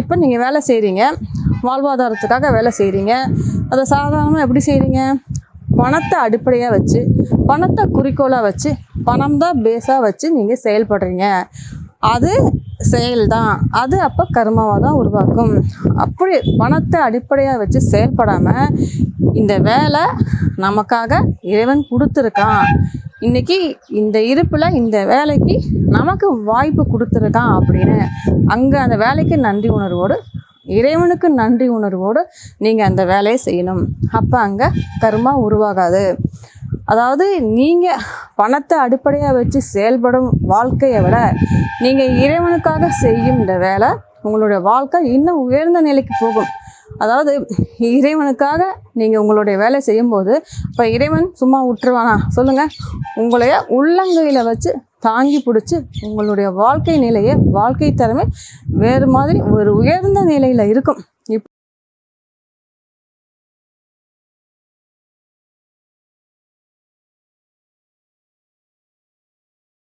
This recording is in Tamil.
இப்போ நீங்கள் வேலை செய்கிறீங்க வாழ்வாதாரத்துக்காக வேலை செய்கிறீங்க அதை சாதாரணமாக எப்படி செய்கிறீங்க பணத்தை அடிப்படையாக வச்சு பணத்தை குறிக்கோளாக வச்சு பணம் தான் பேஸாக வச்சு நீங்கள் செயல்படுறீங்க. அது செயல்தான். அது அப்போ கர்மாவாக தான் உருவாக்கும். அப்படி பணத்தை அடிப்படையாக வச்சு செயல்படாமல் இந்த வேலை நமக்காக இறைவன் கொடுத்துருக்கான். இன்றைக்கி இந்த இருப்பில் இந்த வேலைக்கு நமக்கு வாய்ப்பு கொடுத்துருக்கான் அப்படின்னு. அங்கே அந்த வேலைக்கு நன்றி உணர்வோடு இறைவனுக்கு நன்றி உணர்வோடு நீங்கள் அந்த வேலையை செய்யணும். அப்போ அங்கே கர்மா உருவாகாது. அதாவது நீங்கள் பணத்தை அடிப்படையாக வச்சு செயல்படும் வாழ்க்கையை விட நீங்கள் இறைவனுக்காக செய்யும் இந்த வேலை உங்களுடைய வாழ்க்கை இன்னும் உயர்ந்த நிலைக்கு போகும். அதாவது இறைவனுக்காக நீங்கள் உங்களுடைய வேலை செய்யும்போது இப்போ இறைவன் சும்மா விட்டுருவானா? சொல்லுங்கள் உங்களைய உள்ளங்கையில் வச்சு தாங்கி பிடிச்சி உங்களுடைய வாழ்க்கை நிலையை வாழ்க்கை தரமே வேறு மாதிரி ஒரு உயர்ந்த நிலையில் இருக்கும். இப்